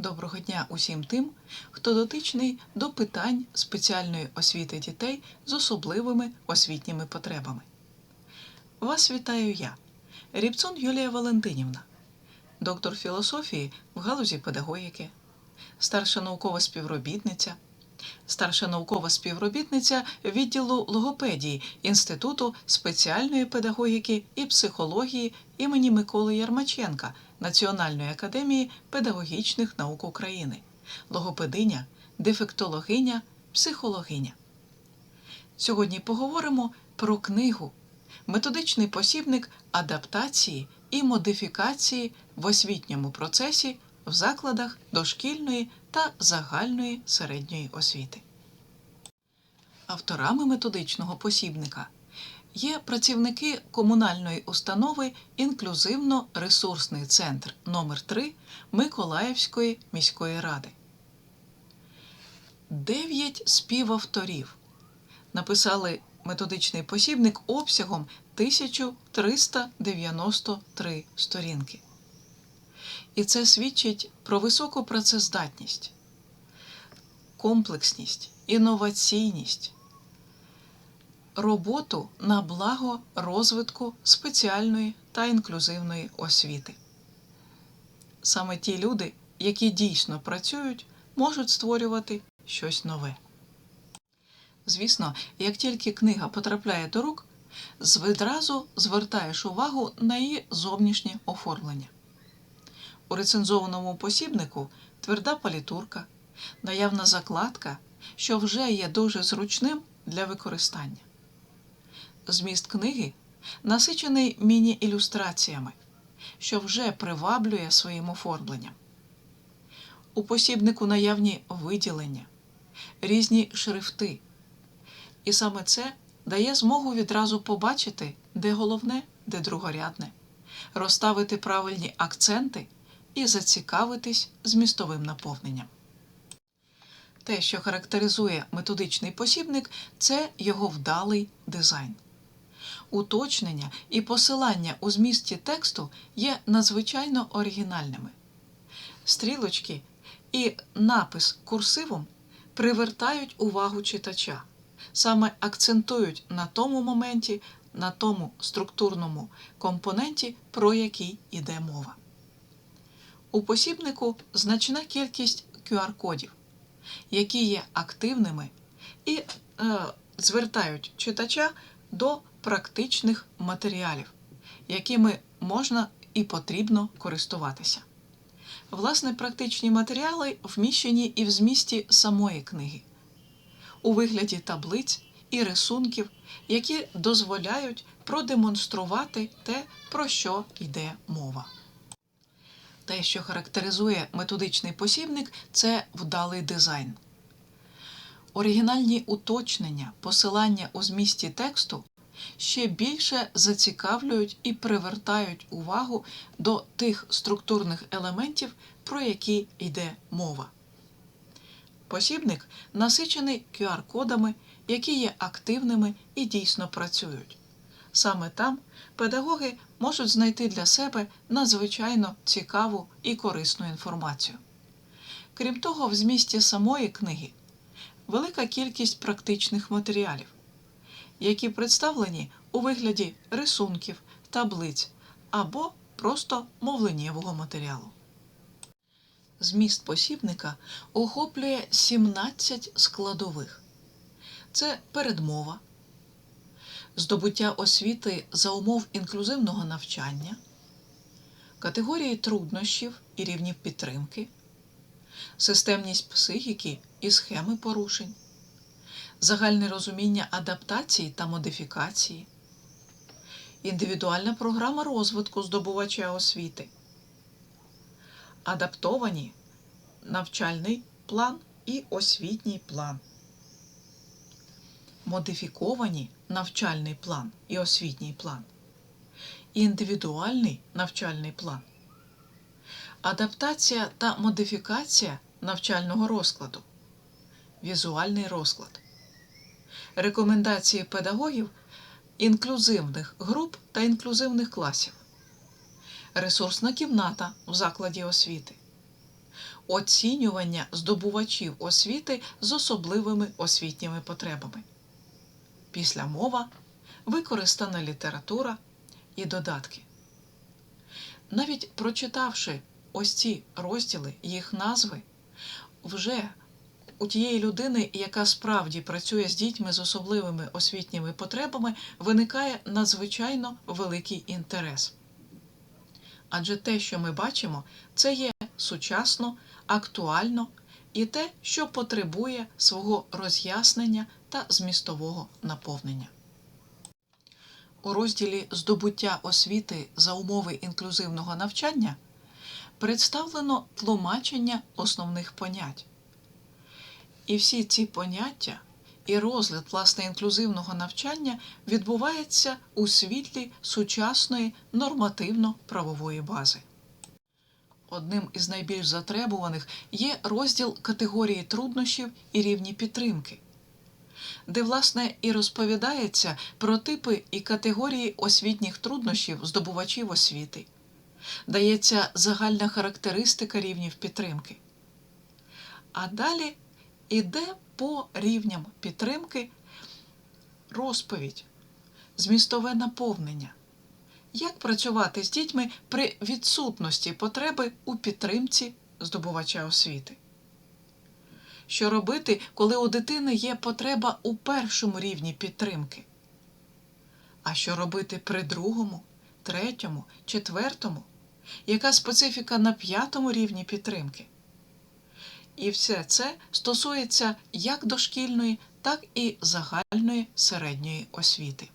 Доброго дня усім тим, хто дотичний до питань спеціальної освіти дітей з особливими освітніми потребами. Вас вітаю я, Рібцун Юлія Валентинівна, доктор філософії в галузі педагогіки, старша наукова співробітниця, старша наукова співробітниця відділу логопедії Інституту спеціальної педагогіки і психології імені Миколи Ярмаченка Національної академії педагогічних наук України, логопединя, дефектологиня, психологиня. Сьогодні поговоримо про книгу Методичний посібник адаптації і модифікації в освітньому процесі в закладах дошкільної та загальної середньої освіти. Авторами методичного посібника є працівники комунальної установи Інклюзивно-ресурсний центр номер 3 Миколаївської міської ради. Дев'ять співавторів написали методичний посібник обсягом 1393 сторінки. І це свідчить про високу працездатність, комплексність, інноваційність, роботу на благо розвитку спеціальної та інклюзивної освіти. Саме ті люди, які дійсно працюють, можуть створювати щось нове. Звісно, як тільки книга потрапляє до рук, відразу звертаєш увагу на її зовнішнє оформлення. У рецензованому посібнику тверда палітурка, наявна закладка, що вже є дуже зручним для використання. Зміст книги насичений міні-ілюстраціями, що вже приваблює своїм оформленням. У посібнику наявні виділення, різні шрифти. І саме це дає змогу відразу побачити, де головне, де другорядне, розставити правильні акценти і зацікавитись змістовим наповненням. Те, що характеризує методичний посібник, це його вдалий дизайн. Уточнення і посилання у змісті тексту є надзвичайно оригінальними. Стрілочки і напис курсивом привертають увагу читача, саме акцентують на тому моменті, на тому структурному компоненті, про який йде мова. У посібнику значна кількість QR-кодів, які є активними і е, звертають читача до практичних матеріалів, якими можна і потрібно користуватися. Власне, практичні матеріали вміщені і в змісті самої книги, у вигляді таблиць і рисунків, які дозволяють продемонструвати те, про що йде мова. Те, що характеризує методичний посібник, це вдалий дизайн. Оригінальні уточнення, посилання у змісті тексту ще більше зацікавлюють і привертають увагу до тих структурних елементів, про які йде мова. Посібник насичений QR-кодами, які є активними і дійсно працюють. Саме там педагоги можуть знайти для себе надзвичайно цікаву і корисну інформацію. Крім того, в змісті самої книги велика кількість практичних матеріалів, які представлені у вигляді рисунків, таблиць або просто мовленнєвого матеріалу. Зміст посібника охоплює 17 складових. Це передмова, здобуття освіти за умов інклюзивного навчання, категорії труднощів і рівнів підтримки, системність психіки і схеми порушень, загальне розуміння адаптації та модифікації, індивідуальна програма розвитку здобувача освіти, адаптовані навчальний план і освітній план. Модифіковані навчальний план і освітній план, індивідуальний навчальний план, адаптація та модифікація навчального розкладу, візуальний розклад, рекомендації педагогів інклюзивних груп та інклюзивних класів, ресурсна кімната в закладі освіти, оцінювання здобувачів освіти з особливими освітніми потребами. Після мова, використана література і додатки. Навіть прочитавши ось ці розділи, їх назви, вже у тієї людини, яка справді працює з дітьми з особливими освітніми потребами, виникає надзвичайно великий інтерес. Адже те, що ми бачимо, це є сучасно, актуально і те, що потребує свого роз'яснення та змістового наповнення. У розділі Здобуття освіти за умови інклюзивного навчання представлено тлумачення основних понять. І всі ці поняття і розгляд власне інклюзивного навчання відбувається у світлі сучасної нормативно-правової бази. Одним із найбільш затребуваних є розділ категорії труднощів і рівні підтримки, де, власне, і розповідається про типи і категорії освітніх труднощів здобувачів освіти, дається загальна характеристика рівнів підтримки. А далі іде по рівням підтримки розповідь, змістове наповнення. Як працювати з дітьми при відсутності потреби у підтримці здобувача освіти? Що робити, коли у дитини є потреба у першому рівні підтримки? А що робити при другому, третьому, четвертому? Яка специфіка на п'ятому рівні підтримки? І все це стосується як дошкільної, так і загальної середньої освіти.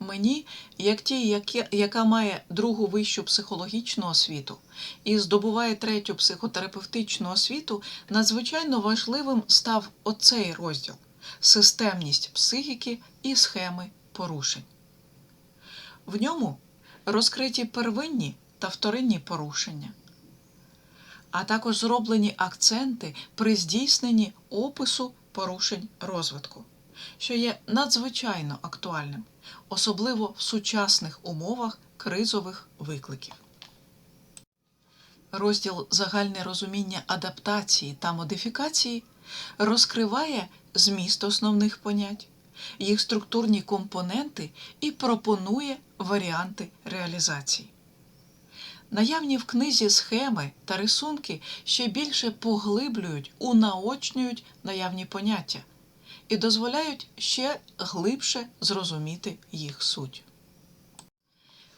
Мені, як тій, яка має другу вищу психологічну освіту і здобуває третю психотерапевтичну освіту, надзвичайно важливим став оцей розділ системність психіки і схеми порушень. В ньому розкриті первинні та вторинні порушення, а також зроблені акценти при здійсненні опису порушень розвитку, що є надзвичайно актуальним особливо в сучасних умовах кризових викликів. Розділ Загальне розуміння адаптації та модифікації розкриває зміст основних понять, їх структурні компоненти і пропонує варіанти реалізації. Наявні в книзі схеми та рисунки ще більше поглиблюють, унаочнюють наявні поняття і дозволяють ще глибше зрозуміти їх суть.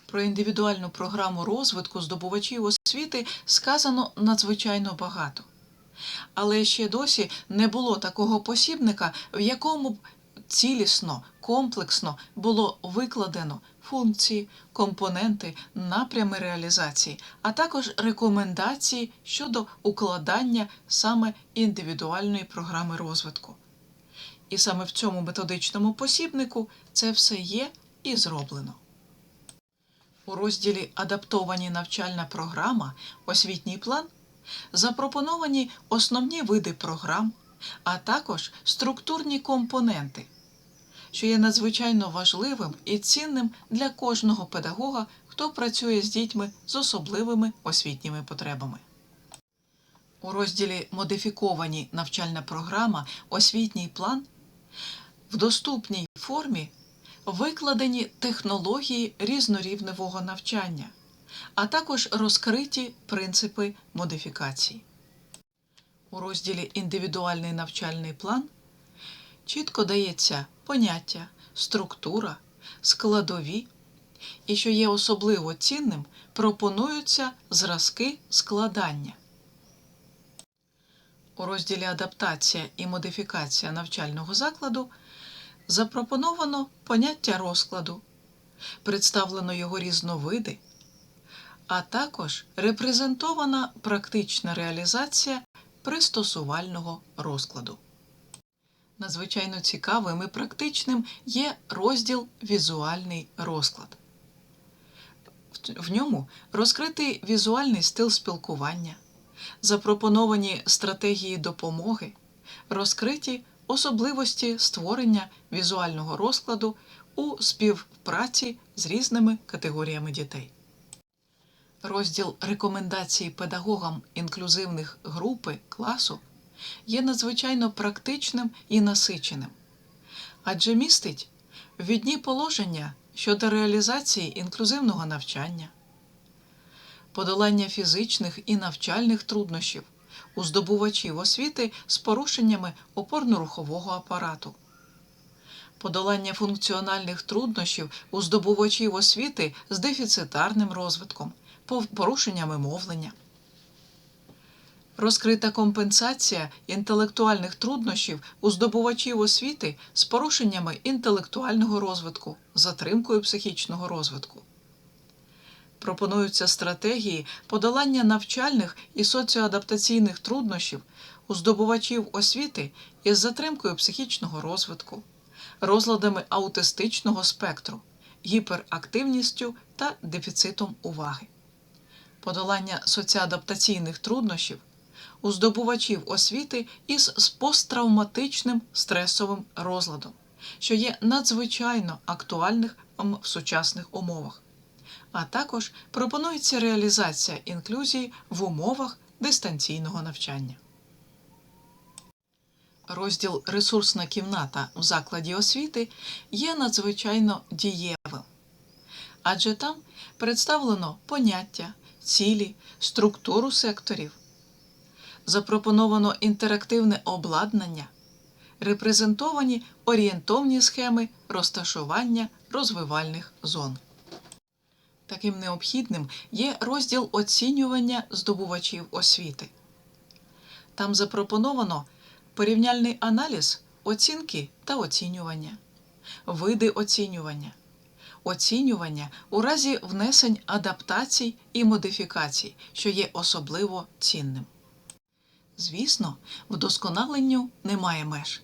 Про індивідуальну програму розвитку здобувачів освіти сказано надзвичайно багато. Але ще досі не було такого посібника, в якому б цілісно, комплексно було викладено функції, компоненти, напрями реалізації, а також рекомендації щодо укладання саме індивідуальної програми розвитку. І саме в цьому методичному посібнику це все є і зроблено. У розділі Адаптовані навчальна програма, освітній план запропоновані основні види програм, а також структурні компоненти, що є надзвичайно важливим і цінним для кожного педагога, хто працює з дітьми з особливими освітніми потребами. У розділі Модифіковані навчальна програма, освітній план в доступній формі викладені технології різнорівневого навчання, а також розкриті принципи модифікації. У розділі Індивідуальний навчальний план чітко дається поняття, структура, складові і, що є особливо цінним, пропонуються зразки складання. У розділі Адаптація і модифікація навчального закладу запропоновано поняття розкладу, представлено його різновиди, а також репрезентована практична реалізація пристосувального розкладу. Надзвичайно цікавим і практичним є розділ Візуальний розклад. В ньому розкритий візуальний стил спілкування, запропоновані стратегії допомоги, розкриті особливості створення візуального розкладу у співпраці з різними категоріями дітей. Розділ рекомендацій педагогам інклюзивних групи класу є надзвичайно практичним і насиченим, адже містить відні положення щодо реалізації інклюзивного навчання, подолання фізичних і навчальних труднощів у здобувачів освіти з порушеннями опорно-рухового апарату, подолання функціональних труднощів у здобувачів освіти з дефіцитарним розвитком, порушеннями мовлення. Розкрита компенсація інтелектуальних труднощів у здобувачів освіти з порушеннями інтелектуального розвитку, затримкою психічного розвитку. Пропонуються стратегії подолання навчальних і соціоадаптаційних труднощів у здобувачів освіти із затримкою психічного розвитку, розладами аутистичного спектру, гіперактивністю та дефіцитом уваги, подолання соціоадаптаційних труднощів у здобувачів освіти із посттравматичним стресовим розладом, що є надзвичайно актуальним в сучасних умовах. А також пропонується реалізація інклюзії в умовах дистанційного навчання. Розділ Ресурсна кімната в закладі освіти є надзвичайно дієвим, адже там представлено поняття, цілі, структуру секторів, запропоновано інтерактивне обладнання, репрезентовані орієнтовні схеми розташування розвивальних зон. Таким необхідним є розділ оцінювання здобувачів освіти. Там запропоновано порівняльний аналіз оцінки та оцінювання, види оцінювання, оцінювання у разі внесень адаптацій і модифікацій, що є особливо цінним. Звісно, вдосконаленню немає меж.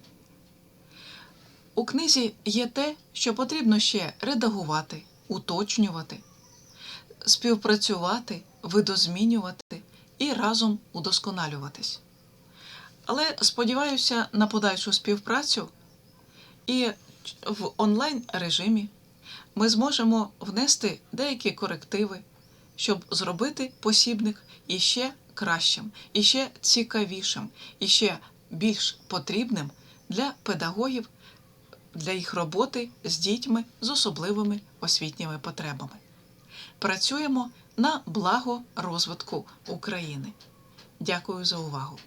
У книзі є те, що потрібно ще редагувати, уточнювати, співпрацювати, видозмінювати і разом удосконалюватись. Але сподіваюся на подальшу співпрацю і в онлайн режимі ми зможемо внести деякі корективи, щоб зробити посібник іще кращим, і ще цікавішим, і ще більш потрібним для педагогів, для їх роботи з дітьми з особливими освітніми потребами. Працюємо на благо розвитку України. Дякую за увагу!